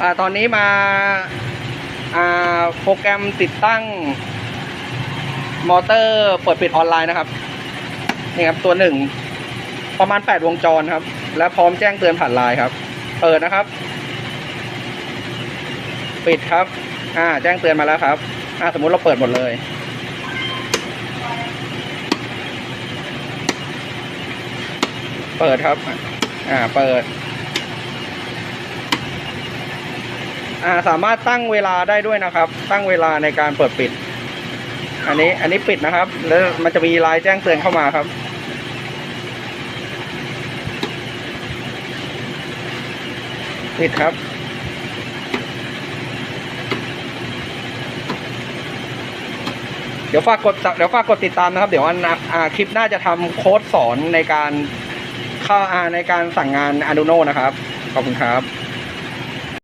อ่าตอนนี้มาอ่าโปรแกรมติดตั้ง มอเตอร์เปิดปิดออนไลน์นะครับนี่ครับตัวหนึ่งประมาณ 8 วงจรครับ และพร้อมแจ้งเตือนผ่านไลน์ครับ เปิดนะครับ ปิดครับ อ่า แจ้งเตือนมาแล้วครับ อ่า สมมุติเราเปิดหมดเลยเปิดครับ อ่า เปิด อ่าสามารถตั้งเวลาได้ด้วยนะครับ ตั้งเวลาในการเปิดปิด อันนี้อันนี้ปิดนะครับ แล้วมันจะมีไลน์แจ้งเตือนเข้ามาครับ ปิดครับเดี๋ยวฝากกดเดี๋ยวฝากกดติดตามนะครับ เดี๋ยวอันอ่าคลิปหน้าจะทำโค้ดสอนในการเข้าอ่าในการสั่งงาน Arduino นะครับ ขอบคุณครับ